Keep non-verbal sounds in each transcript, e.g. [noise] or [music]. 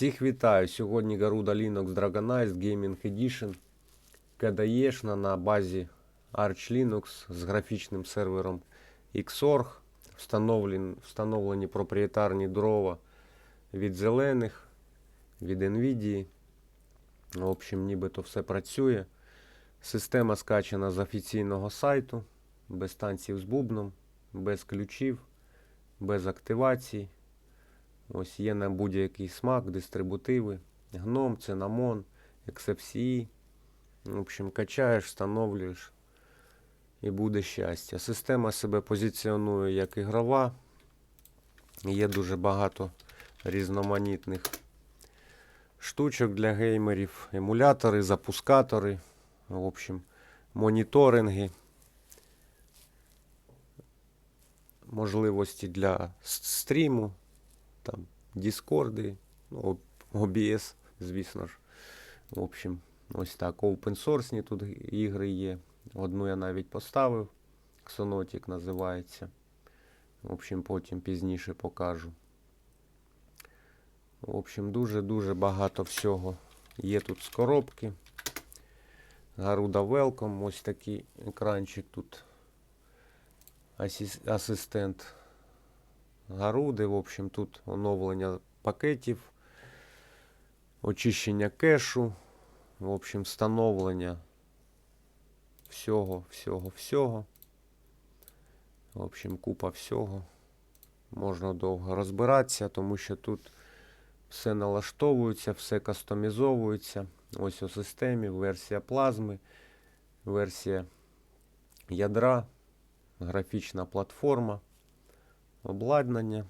Всіх вітаю! Сьогодні Garuda Linux Dragonized Gaming Edition KDE на базі Arch Linux з графічним сервером Xorg. Встановлені, встановлені проприєтарні дрова від зелених, від NVIDIA. В общем, нібито все працює. Система скачана з офіційного сайту, без танців з бубном, без ключів, без активацій. Ось є на будь-який смак, дистрибутиви, гном, цинамон, XFCE. В общем, качаєш, встановлюєш і буде щастя. Система себе позиціонує як ігрова. Є дуже багато різноманітних штучок для геймерів, емулятори, запускатори, в общем, моніторинги, можливості для стріму, там, Діскорди, ну, OBS, звісно ж. В общем, ось так. Open source тут ігри є. Одну я навіть поставив. Xonotic називається. В общем, потім пізніше покажу. В общем, дуже-дуже багато всього є тут з коробки. Garuda Welcome, ось такий екранчик тут. Асистент Гаруди. В общем, тут оновлення пакетів, очищення кешу, в общем, встановлення всього, всього, всього. В общем, купа всього. Можна довго розбиратися, тому що тут все налаштовується, все кастомізовується. Ось у системі версія плазми, версія ядра, графічна платформа обладнання.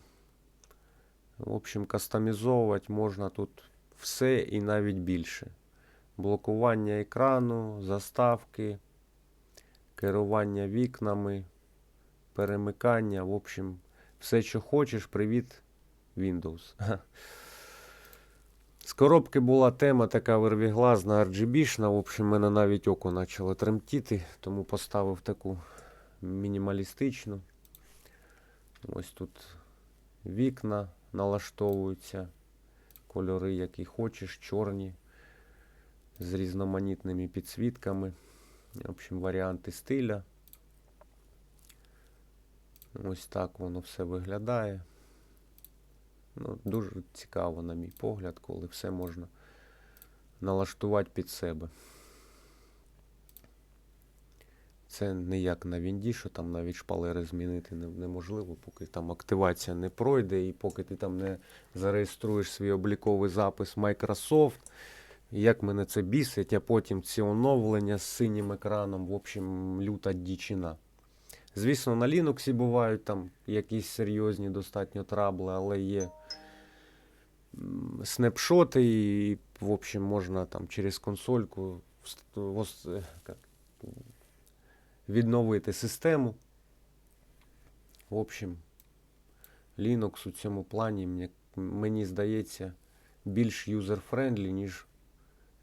В общем, кастомізовувати можна тут все і навіть більше. Блокування екрану, заставки, керування вікнами, перемикання. В общем, все, що хочеш, привіт, Windows. [laughs] З коробки була тема така вервіглазна, RGB-шна. В общем, мене навіть око почало тремтіти, тому поставив таку мінімалістичну. Ось тут вікна налаштовуються, кольори, які хочеш, чорні, з різноманітними підсвітками. В общем, варіанти стиля. Ось так воно все виглядає. Ну, дуже цікаво, на мій погляд, коли все можна налаштувати під себе. Це не як на Вінді, що там навіть шпалери змінити неможливо, поки там активація не пройде, і поки ти там не зареєструєш свій обліковий запис Microsoft. Як мене це бісить, а потім ці оновлення з синім екраном, в общем, люта дічина. Звісно, на Linux бувають там якісь серйозні достатньо трабли, але є снапшоти, і, в общем, можна там через консольку вст- вос- е, як, відновити систему. В общем, Linux у цьому плані, мені, здається, більш юзер-френдлі, ніж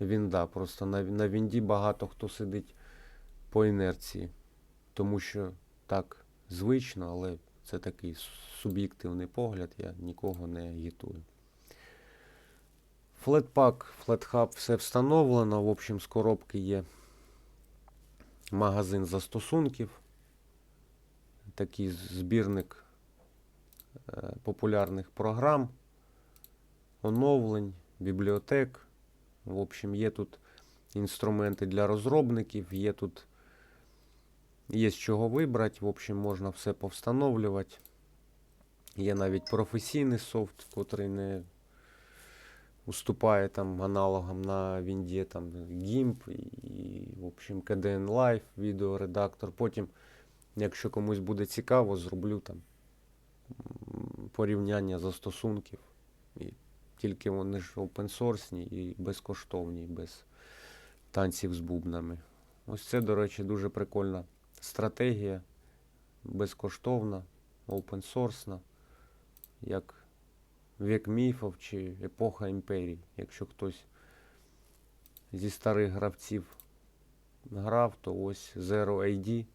Вінда. Просто на, на Вінді багато хто сидить по інерції. Тому що так звично, але це такий суб'єктивний погляд, я нікого не агітую. Flatpak, FlatHub все встановлено. В общем, з коробки є магазин застосунків. Такий збірник е, популярних програм, оновлень, бібліотек. В общем, є тут інструменти для розробників, є тут є з чого вибрати. В общем, можна все повстановлювати. Є навіть професійний софт, котрий не уступає там аналогам на Вінді, там GIMP і, в общем, KDN Live, відеоредактор. Потім, якщо комусь буде цікаво, зроблю там порівняння застосунків. І тільки вони ж опенсорсні і безкоштовні, без танців з бубнами. Ось це, до речі, дуже прикольна стратегія. Безкоштовна, опенсорсна, як вік міфів чи епоха імперій. Якщо хтось зі старих гравців грав, то ось Zero AD,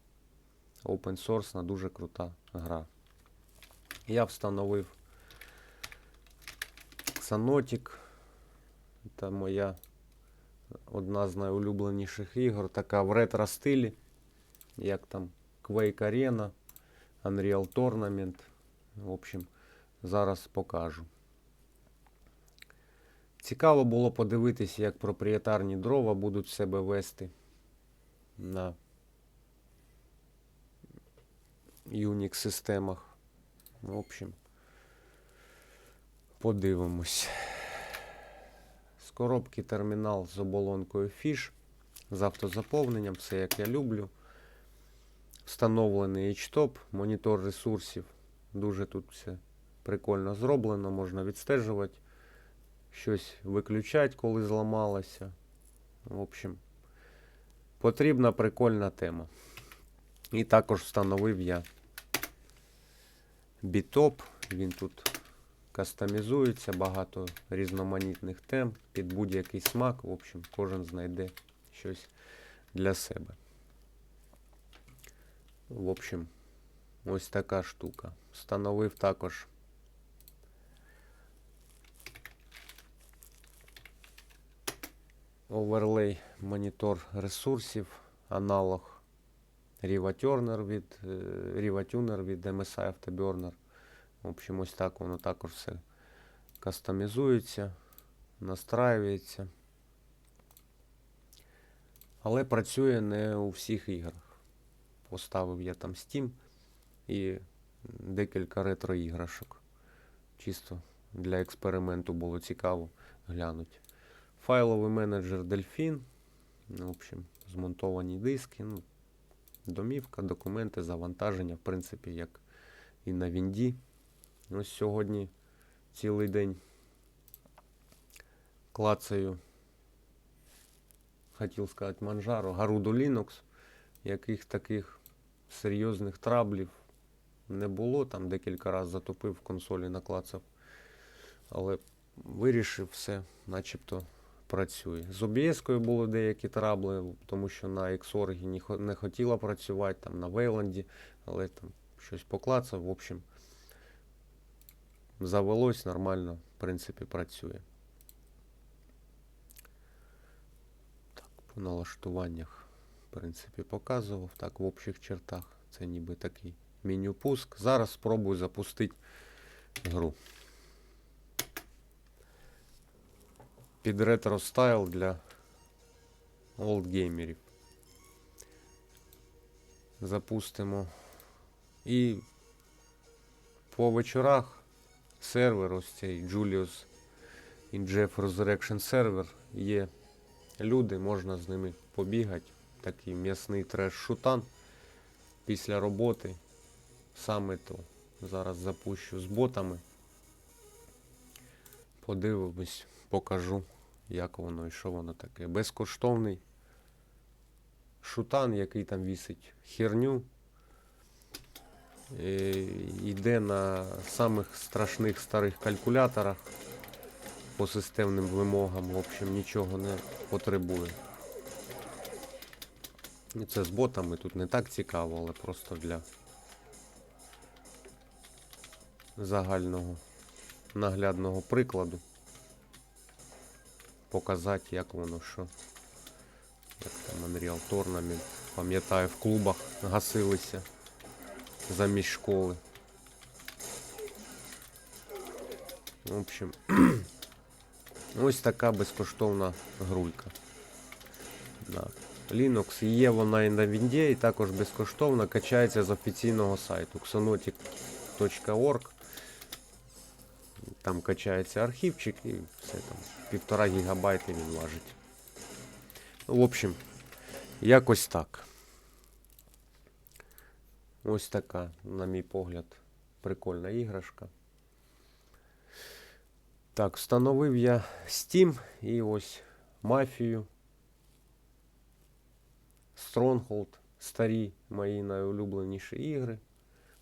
open source, дуже крута гра. Я встановив Xanotic Це моя одна з найулюбленіших ігор, така в ретро стилі, як там Quake Arena, Unreal Tournament. В общем, зараз покажу. Цікаво було подивитися, як проприєтарні дрова будуть себе вести на Unix системах. В общем, подивимось. З коробки термінал з оболонкою Fish, з автозаповненням, все як я люблю. Встановлений HTOP, монітор ресурсів. Дуже тут все прикольно зроблено, можна відстежувати, щось виключати, коли зламалося. В общем, потрібна прикольна тема. І також встановив я бітоп. Він тут кастомізується, багато різноманітних тем під будь-який смак. В общем, кожен знайде щось для себе. В общем, ось така штука. Встановив також оверлей монітор ресурсів, аналог Riva від е, Riva Tuner від MSI Afterburner. В общем, ось так воно також все кастомізується, настраюється. Але працює не у всіх іграх. Поставив я там Steam і декілька ретро-іграшок. Чисто для експерименту було цікаво глянути. Файловий менеджер Delphin. В общем, змонтовані диски. Ну, домівка, документи, завантаження, в принципі, як і на Вінді. Ось сьогодні цілий день клацаю, хотів сказати, манжару, Garudo Linux, яких таких серйозних траблів не було. Там декілька разів затопив в консолі, наклацав. Але вирішив все, начебто працює. З OBS були деякі трабли, тому що на Xorg не, хотіла працювати, там на Wayland, але там щось поклацав. В общем, завелось нормально, в принципі, працює. Так, по налаштуваннях, в принципі, показував. Так, в общих чертах. Це ніби такий меню пуск. Зараз спробую запустити гру. Під ретро стайл для олдгеймерів. Запустимо. І по вечорах сервер, ось цей Julius in Jeff Resurrection сервер. Є люди, можна з ними побігати. Такий м'ясний треш-шутан після роботи. Саме то. Зараз запущу з ботами. Подивимось, покажу, як воно і що воно таке. Безкоштовний шутан, який там вісить херню. Е, Йде на самих страшних старих калькуляторах по системним вимогам, в общем, нічого не потребує. І це з ботами тут не так цікаво, але просто для загального наглядного прикладу показати, як воно що. Як там Unreal Tournament. Пам'ятаю, в клубах гасилися замість школи. В общем, [clears throat] ось така безкоштовна грулька. Да. Linux є вона і на Вінді, і також безкоштовно качається з офіційного сайту xonotic.org. Там качається архівчик і все там. Півтора гігабайти він важить. Ну, В общем, якось так. Ось така, на мій погляд, прикольна іграшка. Так, встановив я Steam і ось мафію. Stronghold, старі мої найулюбленіші ігри,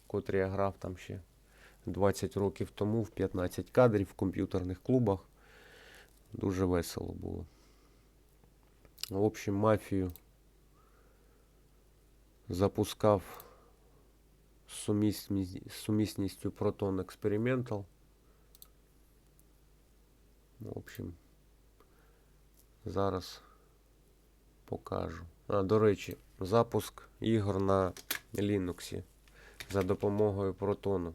котрі я грав там ще 20 років тому в 15 кадрів в комп'ютерних клубах. Дуже весело було. В общем, мафію запускав з сумісні- сумісністю Proton Experimental. В общем, Зараз покажу. А, до речі, запуск ігор на Linux за допомогою протону.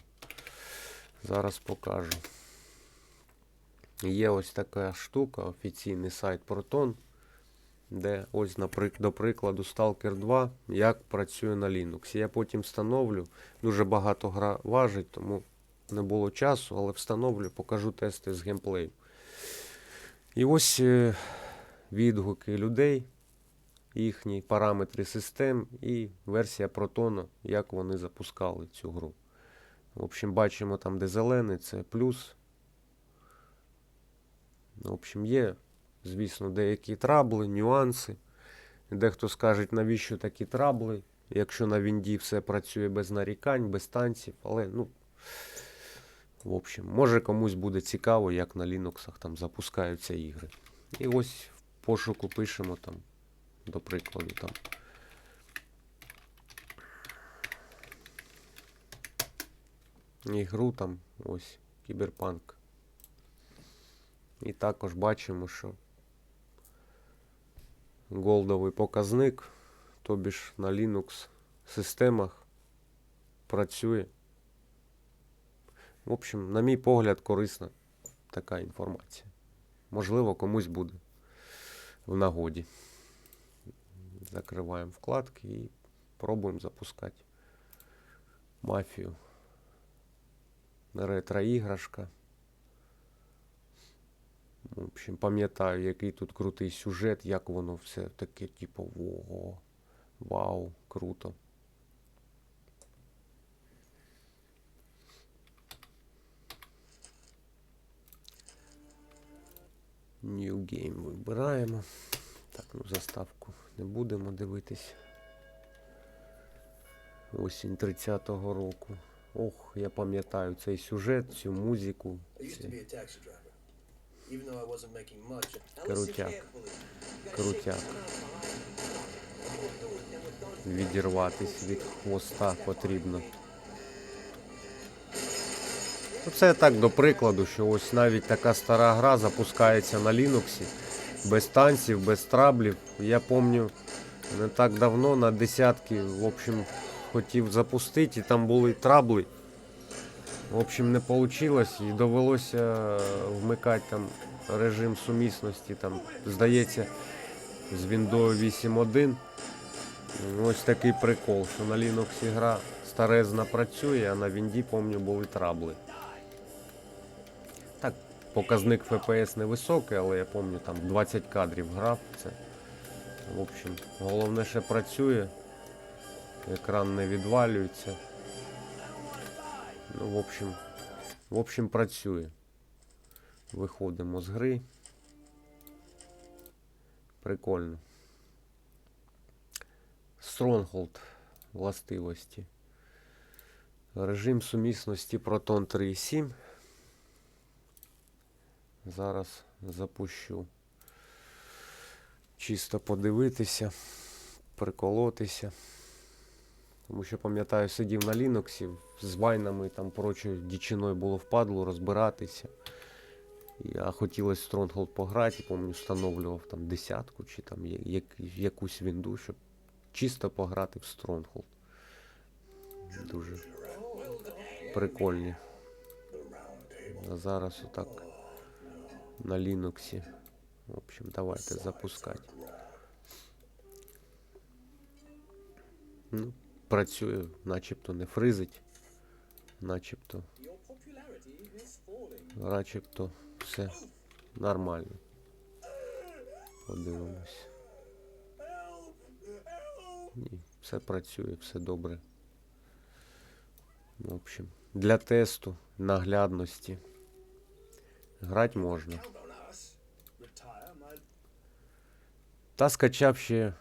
Зараз покажу. Є ось така штука, офіційний сайт Proton, де ось, до прикладу, Stalker 2, як працює на Linux. Я потім встановлю. Дуже багато гра важить, тому не було часу, але встановлю, покажу тести з геймплею. І ось е, відгуки людей, їхні параметри систем і версія Proton, як вони запускали цю гру. В общем, бачимо там, де зелений, це плюс. В общем, є, звісно, деякі трабли, нюанси. Дехто скаже, навіщо такі трабли, якщо на Вінді все працює без нарікань, без танців, але ну. В общем, може комусь буде цікаво, як на Linux там запускаються ігри. І ось в пошуку пишемо там, до прикладу, там. Ігру там, ось, кіберпанк. І також бачимо, що голдовий показник, тобі ж на Linux системах працює. В общем, на мій погляд, корисна така інформація. Можливо, комусь буде в нагоді. Закриваємо вкладки і пробуємо запускати мафію. Ретро-іграшка. В общем, пам'ятаю, який тут крутий сюжет, як воно все таке, типу, ого, вау, круто. New Game вибираємо. Так, ну заставку не будемо дивитись. Осінь 30-го року. Ох, я пам'ятаю цей сюжет, цю музику. Much. Крутяк. Крутяк. Відірватись від хвоста потрібно. Ну, Це так до прикладу, що ось навіть така стара гра запускається на Linux без танців, без траблів. Я пам'ятаю, не так давно на десятки, в общем, хотів запустити, і там були трабли. В общем, не вийшло і довелося вмикати там режим сумісності. Там, здається, з Windows 8.1. Ось такий прикол, що на Linux гра старезна працює, а на Вінді, пам'ятаю, були трабли. Так, показник FPS невисокий, але я пам'ятаю, там 20 кадрів грав. Це, в общем, головне, що працює. Екран не відвалюється. Ну, в общем, в общем, працює. Виходимо з гри. Прикольно. Stronghold властивості. Режим сумісності Proton 3.7. Зараз запущу. Чисто подивитися, приколотися. Тому що пам'ятаю, сидів на Linux з вайнами там прочою дічиною було впадло розбиратися. А хотілося Stronghold пограти, пам'ятаю, встановлював там десятку чи там як, якусь вінду, щоб чисто пограти в Stronghold. Дуже прикольні. А зараз отак на Linux. В общем, давайте запускати. Ну, працює, начебто не фризить, начебто, начебто все нормально. Подивимось. Ні, все працює, все добре. В общем, для тесту, наглядності. Грати можна. Та скачав ще.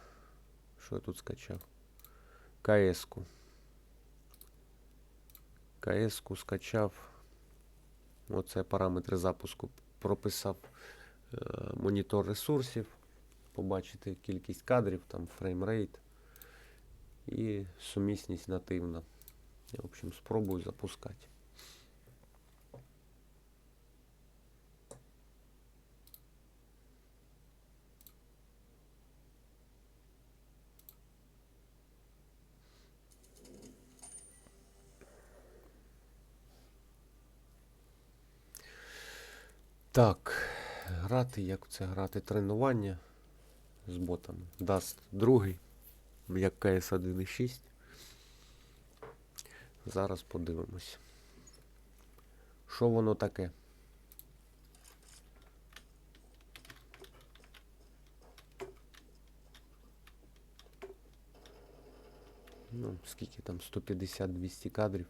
Що я тут скачав? КС-ку. КС-ку скачав. Оце параметри запуску. Прописав е, монітор ресурсів. Побачити кількість кадрів, там фреймрейт і сумісність нативна. Я, в общем, спробую запускати. Так, грати, як це грати? Тренування з ботами. Даст другий, як КС 1.6. Зараз подивимось. Що воно таке? Ну, скільки там? 150-200 кадрів.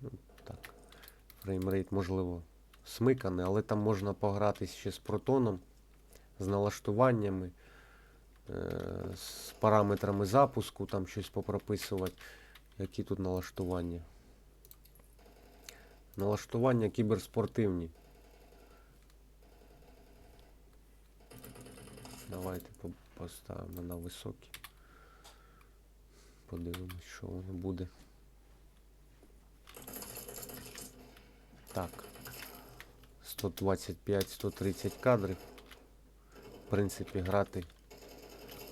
Ну, так. Фреймрейт, можливо, смиканий, але там можна погратись ще з протоном, з налаштуваннями, е, з параметрами запуску, там щось попрописувати. Які тут налаштування? Налаштування кіберспортивні. Давайте поставимо на високі. Подивимось, що воно буде. Так. 125-130 кадрів. В принципі, грати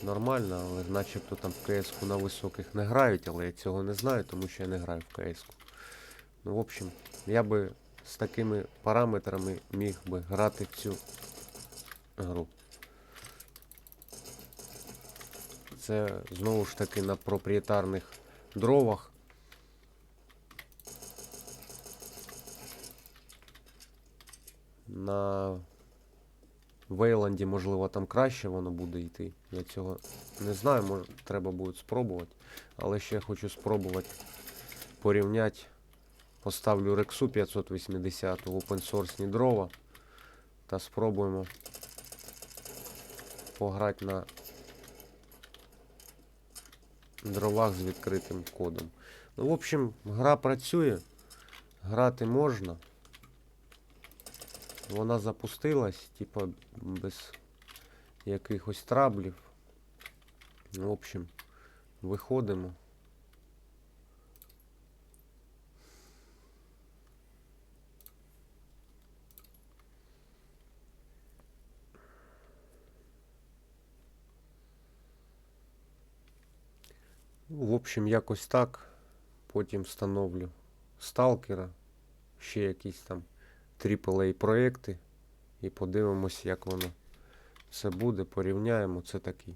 нормально, але начебто там в КС-ку на високих не грають, але я цього не знаю, тому що я не граю в КС-ку. Ну, в общем, я би з такими параметрами міг би грати в цю гру. Це знову ж таки на проприєтарних дровах. На Вейланді, можливо, там краще воно буде йти. Я цього не знаю, може треба буде спробувати. Але ще я хочу спробувати порівняти. Поставлю Рексу 580 в опенсорсні дрова та спробуємо пограти на дровах з відкритим кодом. Ну, в общем, гра працює, грати можна. Вона запустилась, типа, без якихось траблів. В общем, виходимо. В общем, якось так. Потім встановлю сталкера, ще якісь там AAA проекти. І подивимось, як воно все буде. Порівняємо. Це такий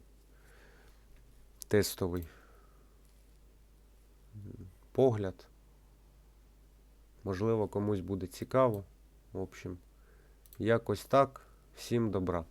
тестовий погляд. Можливо, комусь буде цікаво. В общем, якось так. Всім добра.